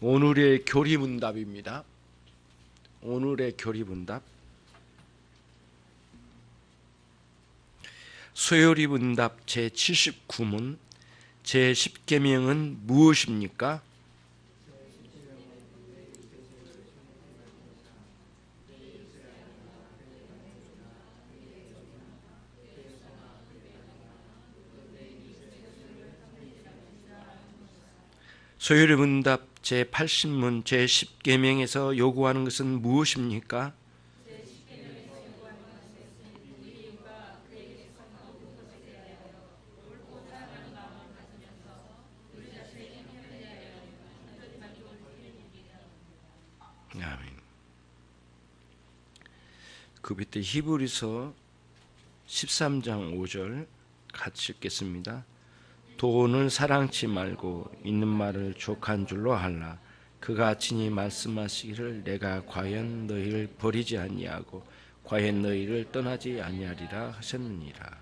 오늘의 교리문답입니다. 오늘의 교리문답. 소요리 문답 제 79문 제 10계명은 무엇입니까? 소요리 문답 제 80문 제 10계명에서 요구하는 것은 무엇입니까? 아멘. 그 밑에 히브리서 13장 5절 같이 읽겠습니다. 돈을 사랑치 말고 있는 말을 족한 줄로 할라. 그가 친히 말씀하시기를 내가 과연 너희를 버리지 아니하고 과연 너희를 떠나지 아니하리라 하셨느니라.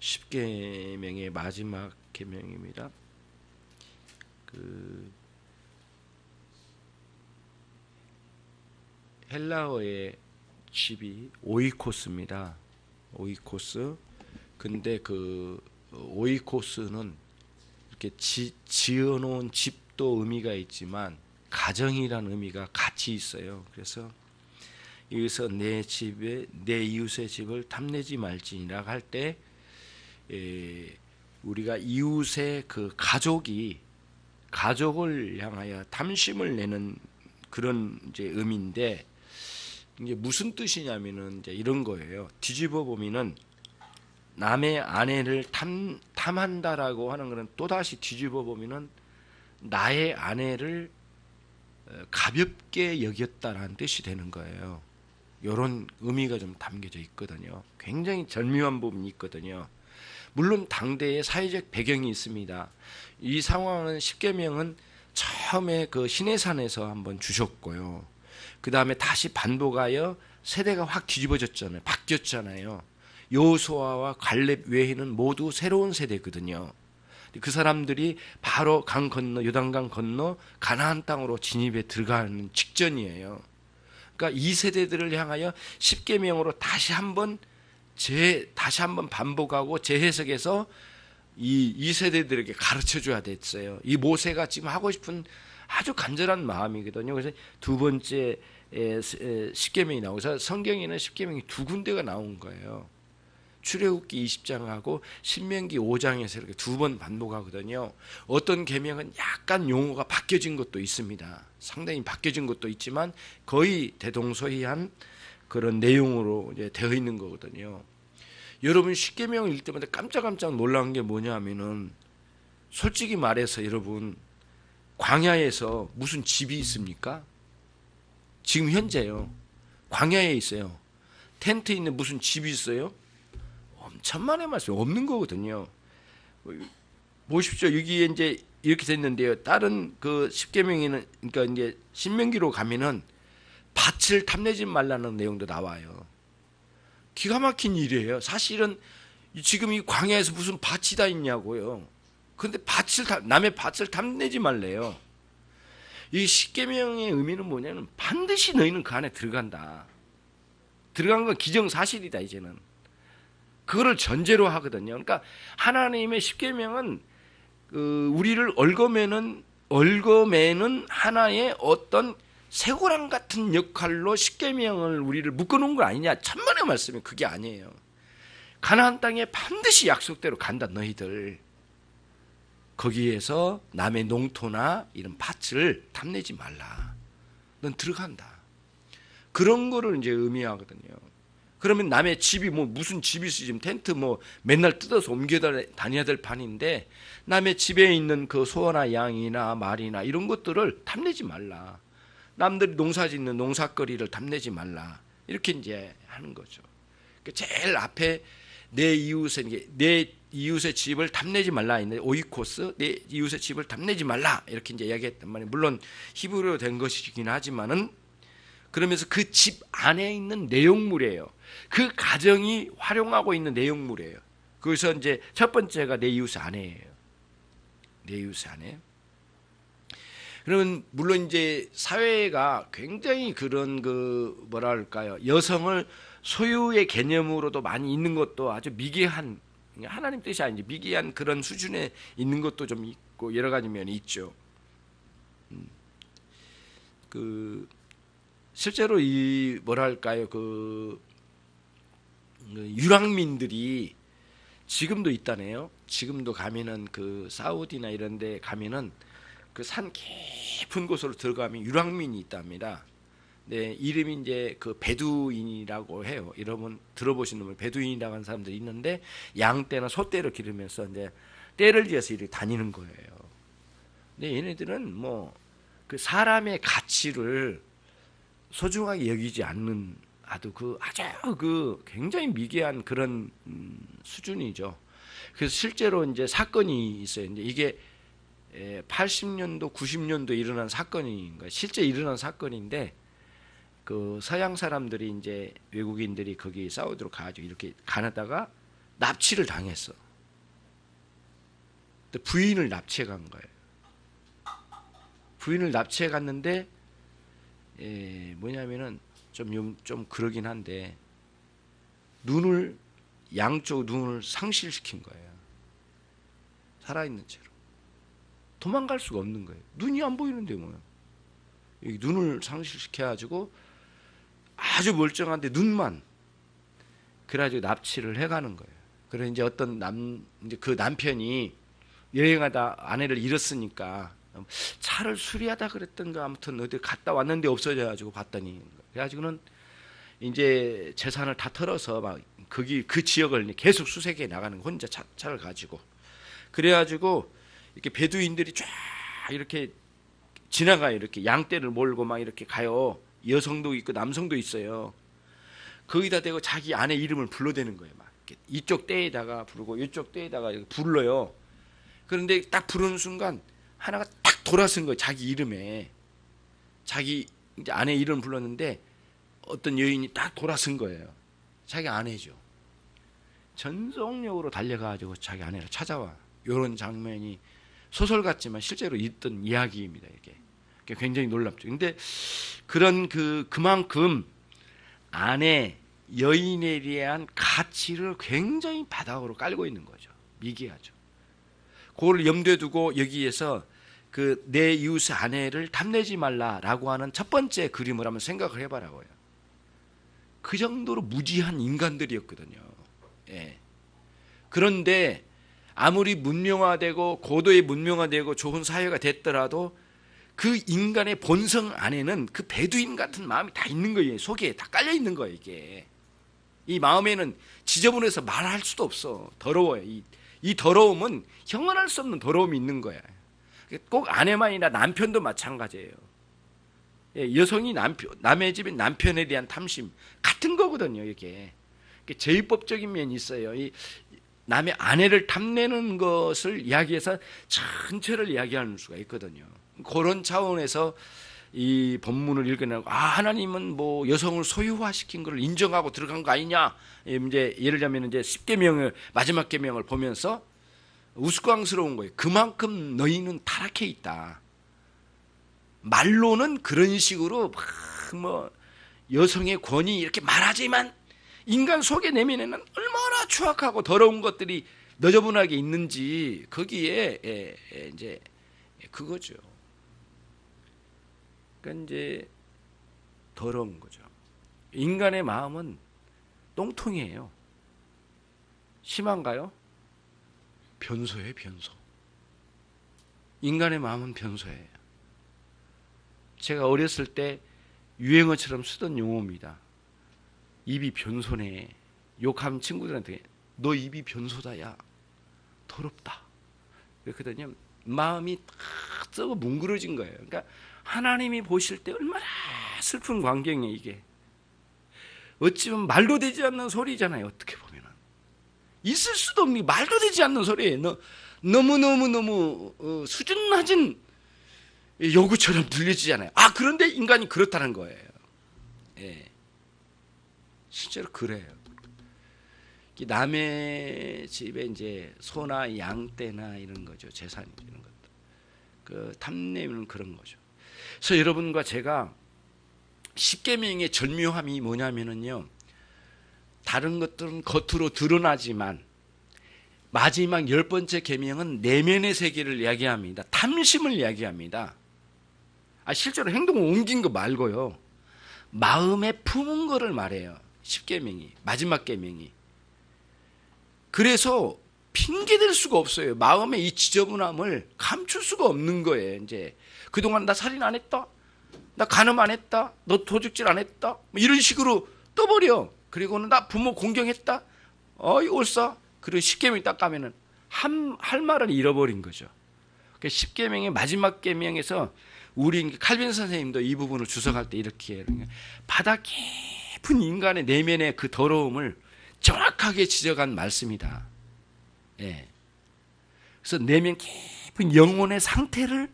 10계명의 마지막 계명입니다. 그 헬라어의 집이 오이코스입니다. 오이코스. 근데 그 오이코스는 이렇게 지, 지어놓은 집도 의미가 있지만 가정이라는 의미가 같이 있어요. 그래서 여기서 내 집에 내 이웃의 집을 탐내지 말지니라 할 때 우리가 이웃의 그 가족이 가족을 향하여 탐심을 내는 그런 이제 의미인데 이게 무슨 뜻이냐면은 이제 이런 거예요. 뒤집어 보면은 남의 아내를 탐 탐한다라고 하는 것은 또 다시 뒤집어 보면은 나의 아내를 어, 가볍게 여겼다라는 뜻이 되는 거예요. 이런 의미가 좀 담겨져 있거든요. 굉장히 절묘한 부분이 있거든요. 물론 당대의 사회적 배경이 있습니다. 이 상황은 십계명은 처음에 그 시내산에서 한번 주셨고요. 그 다음에 다시 반복하여 세대가 확 뒤집어졌잖아요. 바뀌었잖아요. 요소아와 갈렙 외에는 모두 새로운 세대거든요. 그 사람들이 바로 강 건너 요단강 건너 가나안 땅으로 진입에 들어가는 직전이에요. 그러니까 이 세대들을 향하여 십계명으로 다시 한번 재 다시 한번 반복하고 재해석해서 이, 이 세대들에게 가르쳐 줘야 됐어요. 이 모세가 지금 하고 싶은 아주 간절한 마음이거든요. 그래서 두 번째 십계명이 나오서 성경에는 십계명이 두 군데가 나온 거예요. 출애굽기 20장하고 신명기 5장에서 이렇게 두 번 반복하거든요. 어떤 계명은 약간 용어가 바뀌어진 것도 있습니다. 상당히 바뀌어진 것도 있지만 거의 대동소이한 그런 내용으로 이제 되어 있는 거거든요. 여러분 십계명 읽을 때마다 깜짝깜짝 놀란 게 뭐냐면은 솔직히 말해서 여러분 광야에서 무슨 집이 있습니까? 지금 현재요. 광야에 있어요. 텐트 있는 무슨 집이 있어요? 천만의 말씀 없는 거거든요. 보십시오. 여기에 이제 이렇게 됐는데요. 다른 그 십계명에는 그러니까 이제 신명기로 가면은 밭을 탐내지 말라는 내용도 나와요. 기가 막힌 일이에요. 사실은 지금 이 광야에서 무슨 밭이 다 있냐고요. 근데 밭을 남의 밭을 탐내지 말래요. 이 십계명의 의미는 뭐냐면 반드시 너희는 그 안에 들어간다. 들어간 건 기정사실이다 이제는. 그거를 전제로 하거든요. 그러니까 하나님의 십계명은 그 우리를 얽어매는 얽어매는 하나의 어떤 쇠고랑 같은 역할로 십계명을 우리를 묶어놓은 거 아니냐 천만의 말씀이 그게 아니에요. 가나안 땅에 반드시 약속대로 간다 너희들. 거기에서 남의 농토나 이런 밭을 탐내지 말라. 넌 들어간다. 그런 거를 이제 의미하거든요. 그러면 남의 집이 뭐 무슨 집이 있어 지금 텐트 뭐 맨날 뜯어서 옮겨 다녀야 될 판인데 남의 집에 있는 그 소나 양이나 말이나 이런 것들을 탐내지 말라. 남들이 농사 짓는 농사거리를 탐내지 말라. 이렇게 이제 하는 거죠. 그러니까 제일 앞에 내 이웃의 내 이웃의 집을 탐내지 말라 있는 오이코스 내 이웃의 집을 탐내지 말라 이렇게 이제 이야기했단 말이에요. 물론 히브리어로 된 것이긴 하지만은 그러면서 그 집 안에 있는 내용물이에요. 그 가정이 활용하고 있는 내용물이에요. 그래서 이제 첫 번째가 내 이웃 아내예요. 내 이웃의 아내. 그러면 물론 이제 사회가 굉장히 그런 그 뭐랄까요 여성을 소유의 개념으로도 많이 있는 것도 아주 미개한 하나님 뜻이 아닌지 미개한 그런 수준에 있는 것도 좀 있고 여러 가지 면이 있죠. 음. 그 실제로 이 뭐랄까요 그 유랑민들이 지금도 있다네요. 지금도 가면은 그 사우디나 이런 데 가면은 그 산 깊은 곳으로 들어가면 유랑민이 있답니다. 네, 이름이 이제 그 베두인이라고 해요. 여러분 들어보신 분 베두인이라고 하는 사람들이 있는데 양 떼나 소 떼를 기르면서 이제 떼를 지어서 이렇게 다니는 거예요. 근데 얘네들은 뭐 그 사람의 가치를 소중하게 여기지 않는 아주 그 아주 그 굉장히 미개한 그런 음, 수준이죠. 그래서 실제로 이제 사건이 있어요. 이제 이게 80년도, 90년도 일어난 사건인 거예요. 실제 일어난 사건인데 그 서양 사람들이 이제 외국인들이 거기 사우디로 가가지고 이렇게 가나다가 납치를 당했어. 부인을 납치해 간 거예요. 부인을 납치해 갔는데 에, 뭐냐면은 좀, 좀 그러긴 한데 눈을 양쪽 눈을 상실시킨 거예요. 살아있는 채로 도망갈 수가 없는 거예요. 눈이 안 보이는데 뭐요? 눈을 상실시켜가지고 아주 멀쩡한데 눈만 그래가지고 납치를 해가는 거예요. 그래 이제 어떤 남 이제 그 남편이 여행하다 아내를 잃었으니까 차를 수리하다 그랬던가 아무튼 어디 갔다 왔는데 없어져가지고 봤더니 그래가지고는 이제 재산을 다 털어서 막 거기 그 지역을 계속 수색해 나가는 거 혼자 차, 차를 가지고. 그래가지고 이렇게 베두인들이 쫙 이렇게 지나가요. 이렇게 양떼를 몰고 막 이렇게 가요 여성도 있고 남성도 있어요 거기다 대고 자기 아내 이름을 불러대는 거예요 막 이쪽 떼에다가 부르고 이쪽 떼에다가 이렇게 불러요 그런데 딱 부르는 순간 하나가 딱 돌아선 거예요 자기 이름에 자기 아내 이름 불렀는데 어떤 여인이 딱 돌아선 거예요. 자기 아내죠. 전속력으로 달려가지고 자기 아내를 찾아와. 이런 장면이 소설 같지만 실제로 있던 이야기입니다. 이게 굉장히 놀랍죠. 근데 그런 그 그만큼 아내 여인에 대한 가치를 굉장히 바닥으로 깔고 있는 거죠. 미개하죠. 그걸 염두에 두고 여기에서 그 내 이웃의 아내를 탐내지 말라라고 하는 첫 번째 그림을 한번 생각을 해봐라고요. 그 정도로 무지한 인간들이었거든요. 예. 그런데 아무리 문명화되고 고도의 문명화되고 좋은 사회가 됐더라도 그 인간의 본성 안에는 그 베두인 같은 마음이 다 있는 거예요. 속에 다 깔려 있는 거예요, 이게. 이 마음에는 지저분해서 말할 수도 없어. 더러워요. 이, 이 더러움은 형언할 수 없는 더러움이 있는 거야. 꼭 아내만이나 남편도 마찬가지예요. 예, 여성이 남편, 남의 집의 남편에 대한 탐심 같은 거거든요. 이게 제일법적인 면이 있어요. 이 남의 아내를 탐내는 것을 이야기해서 전체를 이야기하는 수가 있거든요. 그런 차원에서 이 본문을 읽으려고 아 하나님은 뭐 여성을 소유화시킨 것을 인정하고 들어간 거 아니냐 이제 예를 들면 이제 10계명을 마지막 계명을 보면서 우스꽝스러운 거예요. 그만큼 너희는 타락해 있다. 말로는 그런 식으로 뭐 여성의 권위 이렇게 말하지만 인간 속의 내면에는 얼마나 추악하고 더러운 것들이 너저분하게 있는지 거기에 예, 예, 이제 그거죠. 그러니까 이제 더러운 거죠. 인간의 마음은 똥통이에요. 심한가요? 변소예요, 변소. 인간의 마음은 변소예요. 제가 어렸을 때 유행어처럼 쓰던 용어입니다. 입이 변소네. 욕하면 친구들한테 너 입이 변소다 야. 더럽다. 그랬거든요. 마음이 탁 썩어 뭉그러진 거예요. 그러니까 하나님이 보실 때 얼마나 슬픈 광경이 이게. 어찌 보면 말도 되지 않는 소리잖아요. 어떻게 보면 있을 수도 없는 말도 되지 않는 소리예요. 너, 너무너무너무 어, 수준 낮은 요구처럼 들려지잖아요. 아, 그런데 인간이 그렇다는 거예요. 예. 실제로 그래요. 남의 집에 이제 소나 양떼나 이런 거죠. 재산 이런 것. 그 탐내는 그런 거죠. 그래서 여러분과 제가 십계명의 절묘함이 뭐냐면은요. 다른 것들은 겉으로 드러나지만 마지막 열 번째 계명은 내면의 세계를 이야기합니다. 탐심을 이야기합니다. 아 실제로 행동을 옮긴 거 말고요. 마음에 품은 거를 말해요. 십계명이 마지막 계명이. 그래서 핑계 댈 수가 없어요. 마음의 이 지저분함을 감출 수가 없는 거예요. 이제 그동안 나 살인 안 했다. 나 간음 안 했다. 너 도둑질 안 했다. 뭐 이런 식으로 떠버려. 그리고는 나 부모 공경했다. 어이 옳사. 그리고 십계명 딱 가면은 한, 할 말을 잃어버린 거죠. 그 십계명의 마지막 계명에서 우리 칼빈 선생님도 이 부분을 주석할 때 이렇게 해요. 바다 깊은 인간의 내면의 그 더러움을 정확하게 지적한 말씀이다. 예. 그래서 내면 깊은 영혼의 상태를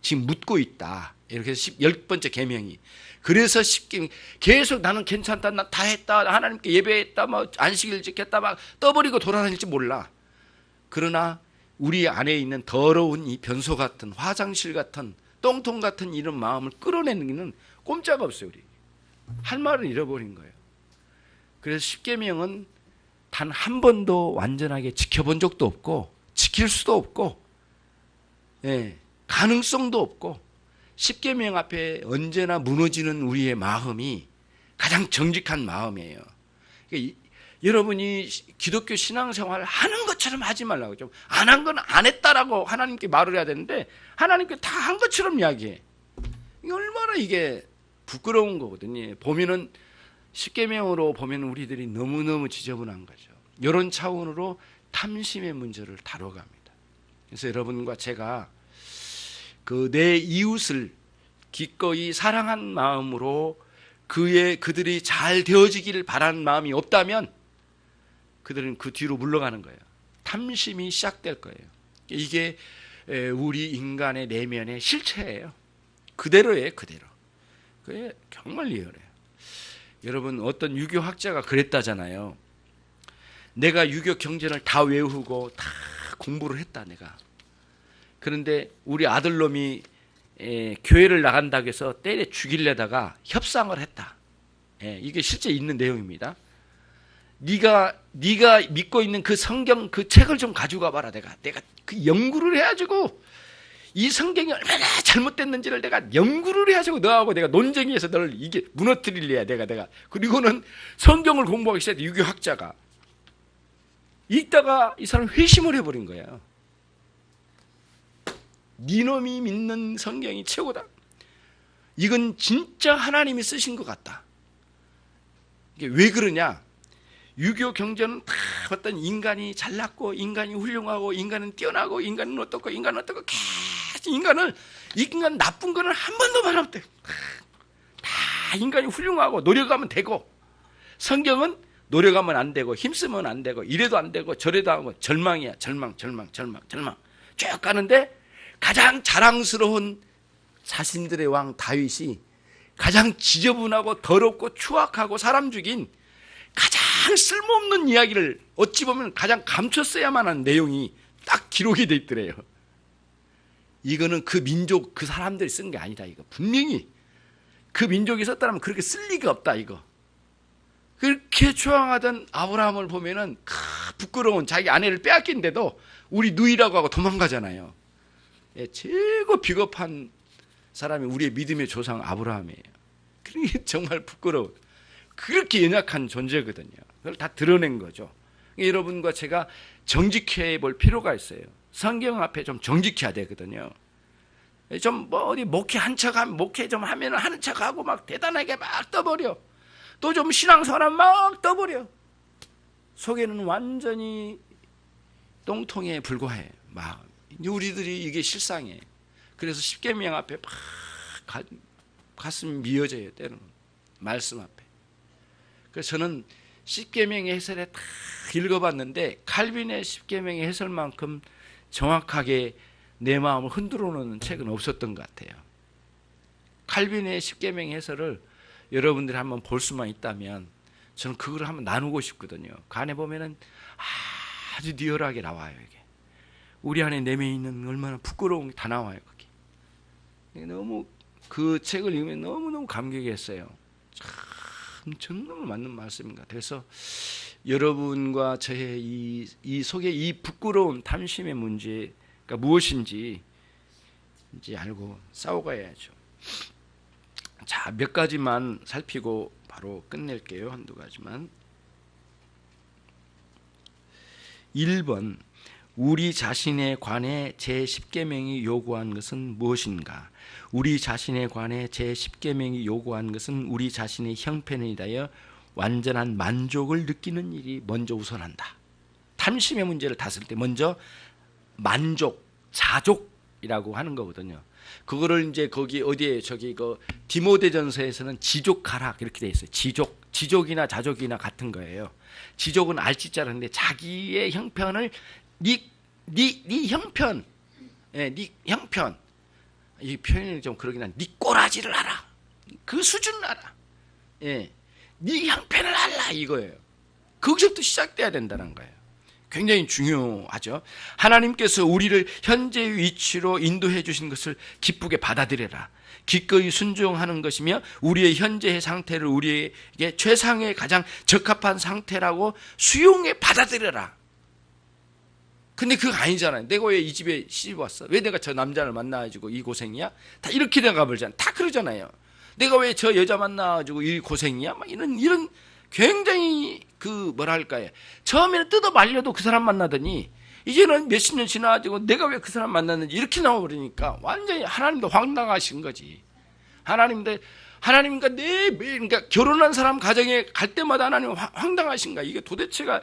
지금 묻고 있다. 이렇게 해서 십- 열 번째 계명이. 그래서 십계 계속 나는 괜찮다, 나 다 했다, 하나님께 예배했다, 뭐 안식일 지켰다, 막 떠버리고 돌아다닐지 몰라. 그러나 우리 안에 있는 더러운 이 변소 같은 화장실 같은 똥통 같은 이런 마음을 끌어내는 게는 꼼짝 없어요, 우리. 할 말을 잃어버린 거예요. 그래서 십계명은 단 한 번도 완전하게 지켜본 적도 없고 지킬 수도 없고 예, 가능성도 없고 십계명 앞에 언제나 무너지는 우리의 마음이 가장 정직한 마음이에요. 그러니까 이- 여러분이 시- 기독교 신앙생활 하는 것처럼 하지 말라고 좀 안 한 건 안 했다라고 하나님께 말을 해야 되는데 하나님께 다 한 것처럼 이야기해. 얼마나 이게 부끄러운 거거든요. 보면은 십계명으로 보면 우리들이 너무너무 지저분한 거죠. 이런 차원으로 탐심의 문제를 다뤄갑니다. 그래서 여러분과 제가 그 내 이웃을 기꺼이 사랑한 마음으로 그의 그들이 잘 되어지기를 바라는 마음이 없다면 그들은 그 뒤로 물러가는 거예요. 탐심이 시작될 거예요. 이게 에, 우리 인간의 내면의 실체예요. 그대로예요, 그대로. 그게 정말 리얼해요. 여러분 어떤 유교 학자가 그랬다잖아요. 내가 유교 경전을 다 외우고 다 공부를 했다 내가. 그런데 우리 아들놈이 에, 교회를 나간다고 해서 때려 죽이려다가 협상을 했다. 예, 이게 실제 있는 내용입니다. 네가 네가 믿고 있는 그 성경 그 책을 좀 가져가 봐라 내가 내가 그 연구를 해가지고 이 성경이 얼마나 잘못됐는지를 내가 연구를 해가지고 너하고 내가 논쟁해서 너를 이게 무너뜨릴래야 내가 내가 그리고는 성경을 공부하기 시작해 유교 학자가 읽다가 이 사람 회심을 해버린 거예요. 니놈이 믿는 성경이 최고다. 이건 진짜 하나님이 쓰신 것 같다. 이게 왜 그러냐? 유교 경전은 다 어떤 인간이 잘났고 인간이 훌륭하고 인간은 뛰어나고 인간은 어떻고 인간은 어떻고 계속 인간을 인간 나쁜 거는 한 번도 말 없대. 다 인간이 훌륭하고 노력하면 되고 성경은 노력하면 안 되고 힘쓰면 안 되고 이래도 안 되고 저래도 하고 절망이야 절망 절망 절망 절망 쭉 가는데 가장 자랑스러운 자신들의 왕 다윗이 가장 지저분하고 더럽고 추악하고 사람 죽인 가장 쓸모없는 이야기를 어찌 보면 가장 감췄어야만 하는 내용이 딱 기록이 돼 있더래요. 이거는 그 민족 그 사람들이 쓴 게 아니다 이거 분명히 그 민족이 썼다면 그렇게 쓸 리가 없다 이거. 그렇게 추앙하던 아브라함을 보면은 크, 부끄러운 자기 아내를 빼앗긴데도 우리 누이라고 하고 도망가잖아요. 예, 최고 비겁한 사람이 우리의 믿음의 조상 아브라함이에요. 그게 정말 부끄러워. 그렇게 연약한 존재거든요. 그걸 다 드러낸 거죠. 여러분과 제가 정직해 볼 필요가 있어요. 성경 앞에 좀 정직해야 되거든요. 좀 뭐 어디 목회 한 척 하면 목회 좀 하면 하는 척 하고 막 대단하게 막 떠버려. 또 좀 신앙생활 막 떠버려. 속에는 완전히 똥통에 불과해. 막 우리들이 이게 실상이에요. 그래서 십계명 앞에 막 가, 가슴 미어져요. 때로는 말씀 앞에. 그래서 저는 십계명의 해설에 다 읽어봤는데 칼빈의 십계명의 해설만큼 정확하게 내 마음을 흔들어 놓는 책은 없었던 것 같아요. 칼빈의 십계명 해설을 여러분들이 한번 볼 수만 있다면 저는 그걸 한번 나누고 싶거든요. 그 안에 보면은 아주 리얼하게 나와요 이게. 우리 안에 내면에 있는 얼마나 부끄러운 게 다 나와요 거기. 너무 그 책을 읽으면 너무 너무 감격했어요. 참 정말 맞는 말씀인가. 그래서 여러분과 저의 이, 이 속에 이 부끄러운 탐심의 문제가 무엇인지 이제 알고 싸워가야죠. 자, 몇 가지만 살피고 바로 끝낼게요. 한두 가지만. 1번 우리 자신에 관해 제10계명이 요구한 것은 무엇인가? 우리 자신에 관해 제10계명이 요구한 것은 우리 자신의 형편에 대하여 완전한 만족을 느끼는 일이 먼저 우선한다. 탐심의 문제를 다스릴 때 먼저 만족, 자족이라고 하는 거거든요. 그거를 이제 거기 어디에 저기 그 디모데전서에서는 지족하락 이렇게 돼 있어요. 지족, 지족이나 자족이나 같은 거예요. 지족은 알지자라는데 자기의 형편을 네, 네, 네 형편, 예, 네 형편 이 표현이 좀 그러긴 한데 네 꼬라지를 알아. 그 수준을 알아. 예, 네 형편을 알라 이거예요. 거기서부터 시작돼야 된다는 거예요. 굉장히 중요하죠. 하나님께서 우리를 현재 위치로 인도해 주신 것을 기쁘게 받아들여라. 기꺼이 순종하는 것이며 우리의 현재의 상태를 우리에게 최상의 가장 적합한 상태라고 수용해 받아들여라. 근데 그거 아니잖아요. 내가 왜 이 집에 시집 왔어? 왜 내가 저 남자를 만나가지고 이 고생이야? 다 이렇게 내가 벌잖아. 다 그러잖아요. 내가 왜 저 여자 만나가지고 이 고생이야? 막 이런 이런 굉장히 그 뭐랄까요. 처음에는 뜯어 말려도 그 사람 만나더니 이제는 몇십 년 지나가지고 내가 왜 그 사람 만났는지 이렇게 나와버리니까 완전히 하나님도 황당하신 거지. 하나님도 하나님과 내 그러니까 결혼한 사람 가정에 갈 때마다 하나님 황당하신가? 이게 도대체가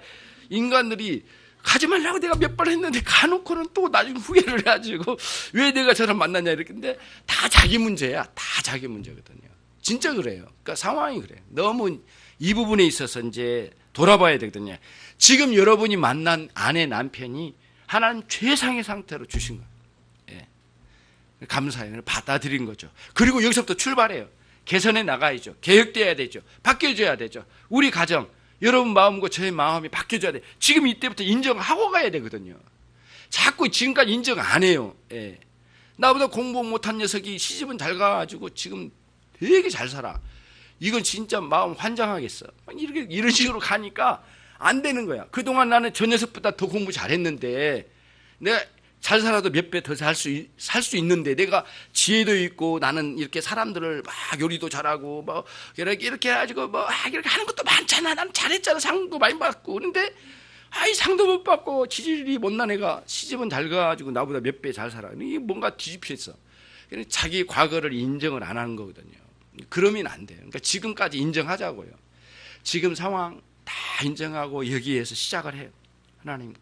인간들이 가지 말라고 내가 몇 번 했는데 가놓고는 또 나중에 후회를 해가지고 왜 내가 저를 만났냐 이렇게 근데 다 자기 문제야. 다 자기 문제거든요. 진짜 그래요. 그러니까 상황이 그래요. 너무 이 부분에 있어서 이제 돌아봐야 되거든요. 지금 여러분이 만난 아내 남편이 하나님 최상의 상태로 주신 거예요. 예. 감사해요. 받아들인 거죠. 그리고 여기서부터 출발해요. 개선해 나가야죠. 개혁돼야 되죠. 바뀌어져야 되죠. 우리 가정, 여러분 마음과 저의 마음이 바뀌어져야 돼. 지금 이때부터 인정하고 가야 되거든요. 자꾸 지금까지 인정 안 해요. 예. 나보다 공부 못한 녀석이 시집은 잘 가가지고 지금 되게 잘 살아. 이건 진짜 마음 환장하겠어. 이렇게 이런 식으로 가니까 안 되는 거야. 그동안 나는 저 녀석보다 더 공부 잘했는데 내가 잘 살아도 몇 배 더 살 수 살 수 있는데 내가 지혜도 있고 나는 이렇게 사람들을 막 요리도 잘하고 뭐 이렇게 이렇게 해가지고 뭐 아, 이렇게 하는 것도 많잖아. 난 잘했잖아. 상도 많이 받고 그런데 아이 상도 못 받고 지질이 못난 애가 시집은 잘 가가지고 나보다 몇 배 잘 살아. 이게 뭔가 뒤집혔어. 자기 과거를 인정을 안 하는 거거든요. 그러면 안 돼요. 그러니까 지금까지 인정하자고요. 지금 상황 다 인정하고 여기에서 시작을 해요. 하나님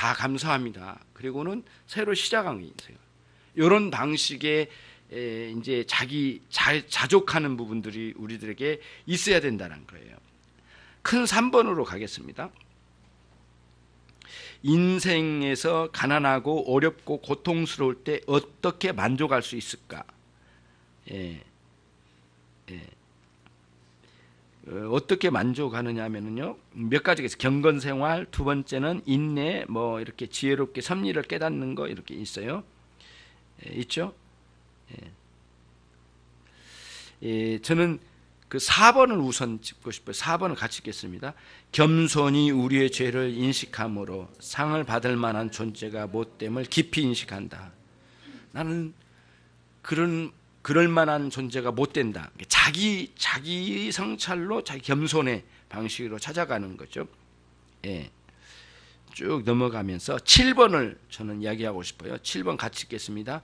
다 감사합니다. 그리고는 새로 시작한 게 있어요. 이런 방식의 이제 자기 자, 자족하는 부분들이 우리들에게 있어야 된다는 거예요. 큰 3번으로 가겠습니다. 인생에서 가난하고 어렵고 고통스러울 때 어떻게 만족할 수 있을까? 예. 예. 어, 어떻게 만족하느냐 하면은요 몇 가지가 있어요. 경건 생활 두 번째는 인내 뭐 이렇게 지혜롭게 섭리를 깨닫는 거 이렇게 있어요. 예, 있죠? 예. 예, 저는 그 4번을 우선 짚고 싶어요. 4번을 같이 읽겠습니다. 겸손히 우리의 죄를 인식함으로 상을 받을 만한 존재가 못됨을 깊이 인식한다. 나는 그런 그럴 만한 존재가 못 된다. 자기 자기 성찰로 자기 겸손의 방식으로 찾아가는 거죠. 예. 쭉 넘어가면서 7번을 저는 이야기하고 싶어요. 7번 같이 읽겠습니다.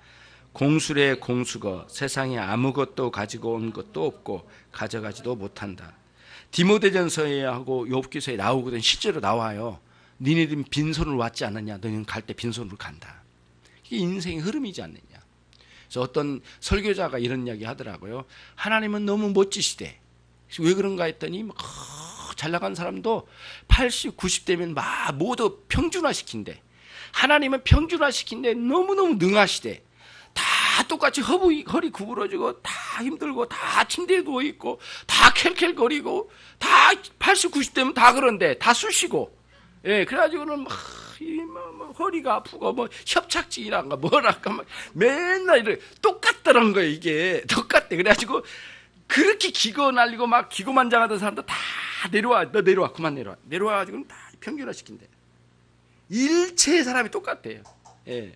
공술의 공수거 세상에 아무것도 가지고 온 것도 없고 가져가지도 못한다. 디모데전서에 하고 욥기서에 나오거든 실제로 나와요. 니네들 빈손으로 왔지 않느냐? 너희는 갈 때 빈손으로 간다. 이게 인생의 흐름이지 않느냐? 그래서 어떤 설교자가 이런 이야기 하더라고요. 하나님은 너무 멋지시대. 왜 그런가 했더니 막 잘 나간 사람도 80, 90대면 막 모두 평준화시킨대. 하나님은 평준화시킨데 너무너무 능하시대. 다 똑같이 허리, 허리 구부러지고 다 힘들고 다 침대에 누워 있고 다 켈켈거리고 다 80, 90대면 다 그런데 다 쑤시고 예, 그래가지고는 막이 뭐, 뭐 허리가 아프고 뭐 협착증이란가 뭐랄까 막 맨날 이래. 똑같더란 거예요 이게. 똑같대. 그래가지고 그렇게 기고 날리고 막 기고만장하던 사람도 다 내려와 너 내려와 그만 내려와. 내려와가지고 다 평균화 시킨대. 일체의 사람이 똑같대요. 예.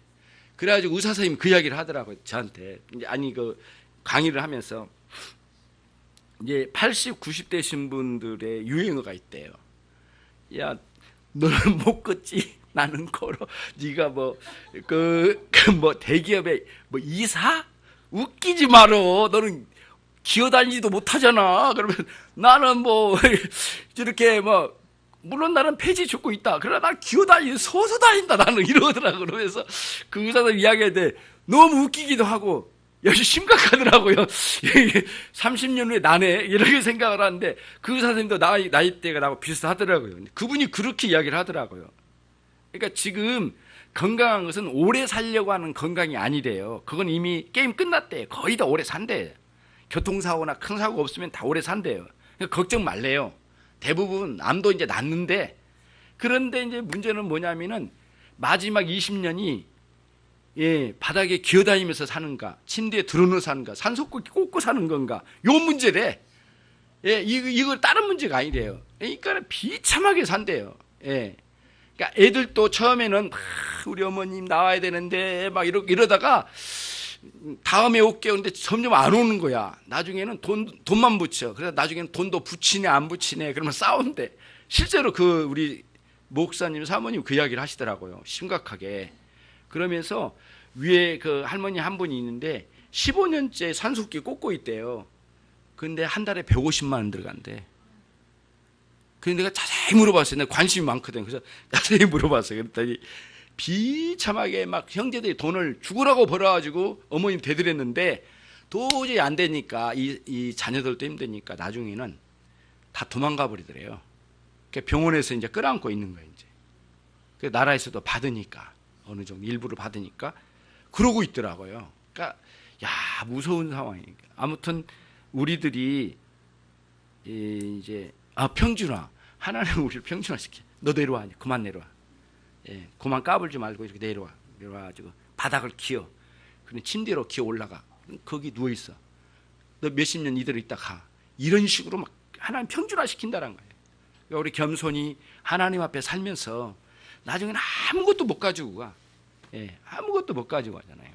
그래가지고 의사 선생님 그 이야기를 하더라고요 저한테. 아니 그 강의를 하면서 이제 80, 90대 신 분들의 유행어가 있대요. 야, 너는 못 걷지? 나는 걸어. 네가 뭐그 그뭐 대기업의 뭐 이사? 웃기지 말어. 너는 기어다니지도 못하잖아. 그러면 나는 뭐 이렇게 뭐 물론 나는 폐지 죽고 있다. 그러나 난 기어다니 서서 다닌다. 나는 이러더라. 그러면서 그 의사들 이야기할 때 너무 웃기기도 하고 역시 심각하더라고요. 30년 후에 나네 이렇게 생각을 하는데 그 선생님도 나이 나이대가 나하고 비슷하더라고요. 그분이 그렇게 이야기를 하더라고요. 그러니까 지금 건강한 것은 오래 살려고 하는 건강이 아니래요. 그건 이미 게임 끝났대. 거의 다 오래 산대. 교통사고나 큰 사고 없으면 다 오래 산대요. 그러니까 걱정 말래요. 대부분 암도 이제 낫는데 그런데 이제 문제는 뭐냐면은 마지막 20년이 예, 바닥에 기어다니면서 사는가, 침대에 들어누워 사는가, 산소를 꽂고 사는 건가, 요 문제래. 예, 이거, 이거 다른 문제가 아니래요. 그러니까 비참하게 산대요. 예. 그러니까 애들도 처음에는 막 우리 어머님 나와야 되는데 막 이러, 이러다가 다음에 올게요. 근데 점점 안 오는 거야. 나중에는 돈, 돈만 붙여. 그래서 나중에는 돈도 붙이네, 안 붙이네. 그러면 싸운대. 실제로 그 우리 목사님, 사모님 그 이야기를 하시더라고요. 심각하게. 그러면서 위에 그 할머니 한 분이 있는데 15년째 산소기 꽂고 있대요. 근데 한 달에 150만 원 들어간대. 그래서 내가 자세히 물어봤어요. 내가 관심이 많거든. 그래서 자세히 물어봤어요. 그랬더니 비참하게 막 형제들이 돈을 죽으라고 벌어가지고 어머님 되드렸는데 도저히 안 되니까 이, 이 자녀들도 힘드니까 나중에는 다 도망가 버리더래요. 그러니까 병원에서 이제 끌어안고 있는 거예요. 이제. 그 나라에서도 받으니까 어느 정도 일부를 받으니까 그러고 있더라고요. 그러니까 야 무서운 상황이니까 아무튼 우리들이 이제 아 평준화 하나님 우리를 평준화 시켜. 너 내려와 그만 내려와. 예, 그만 까불지 말고 이렇게 내려와 내려와가지고 바닥을 기어. 그럼 침대로 기어 올라가. 거기 누워 있어. 너 몇십 년 이대로 있다 가. 이런 식으로 막 하나님 평준화 시킨다는 거예요. 그러니까 우리 겸손히 하나님 앞에 살면서 나중에는 아무것도 못 가지고 가. 예, 아무것도 못 가지고 가잖아요.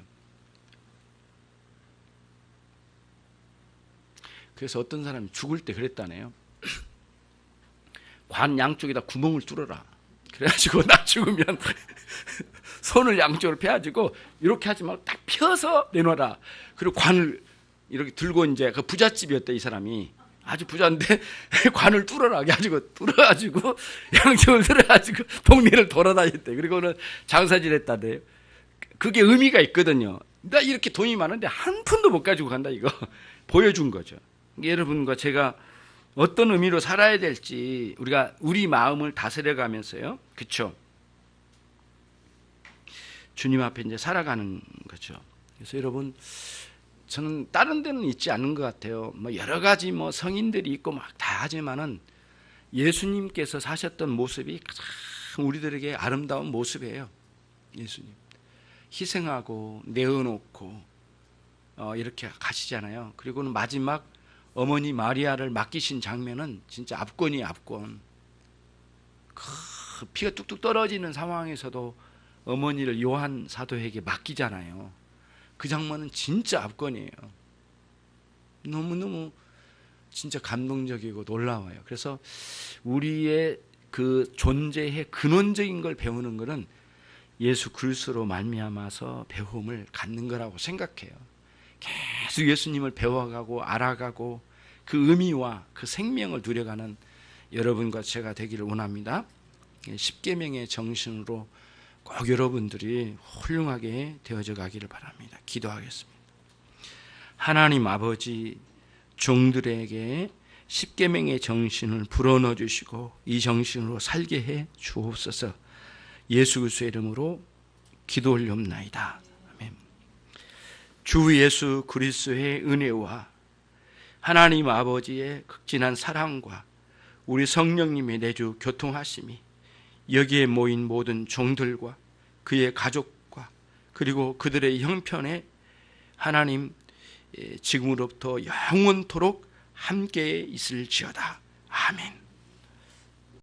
그래서 어떤 사람이 죽을 때 그랬다네요. 관 양쪽에다 구멍을 뚫어라. 그래가지고 나 죽으면 손을 양쪽으로 펴가지고 이렇게 하지 말고 딱 펴서 내놔라. 그리고 관을 이렇게 들고 이제 그 부잣집이었대 이 사람이 아주 부자인데 관을 뚫어라 해가지고 뚫어가지고 양쪽을 들어가지고 동네를 돌아다녔대. 그리고는 장사질 했다대요. 그게 의미가 있거든요. 나 이렇게 돈이 많은데 한 푼도 못 가지고 간다 이거 보여준 거죠. 여러분과 제가 어떤 의미로 살아야 될지 우리가 우리 마음을 다스려 가면서요, 그렇죠? 주님 앞에 이제 살아가는 거죠. 그래서 여러분 저는 다른 데는 있지 않은 것 같아요. 뭐 여러 가지 뭐 성인들이 있고 막 다 하지만은 예수님께서 사셨던 모습이 가장 우리들에게 아름다운 모습이에요. 예수님 희생하고 내어놓고 어, 이렇게 가시잖아요. 그리고는 마지막 어머니 마리아를 맡기신 장면은 진짜 압권이 압권. 그 피가 뚝뚝 떨어지는 상황에서도 어머니를 요한 사도에게 맡기잖아요. 그 장면은 진짜 압권이에요. 너무너무 진짜 감동적이고 놀라워요. 그래서 우리의 그 존재의 근원적인 걸 배우는 것은 예수 그리스도로 말미암아서 배움을 갖는 거라고 생각해요. 계속 예수님을 배워가고 알아가고 그 의미와 그 생명을 누려가는 여러분과 제가 되기를 원합니다. 십계명의 정신으로 꼭 여러분들이 훌륭하게 되어져 가기를 바랍니다. 기도하겠습니다. 하나님 아버지 종들에게 십계명의 정신을 불어넣어 주시고 이 정신으로 살게 해 주옵소서. 예수 그리스도의 이름으로 기도 올리옵나이다. 주 예수 그리스도의 은혜와 하나님 아버지의 극진한 사랑과 우리 성령님의 내주 교통하심이 여기에 모인 모든 종들과 그의 가족과 그리고 그들의 형편에 하나님 예, 지금으로부터 영원토록 함께 있을지어다. 아멘.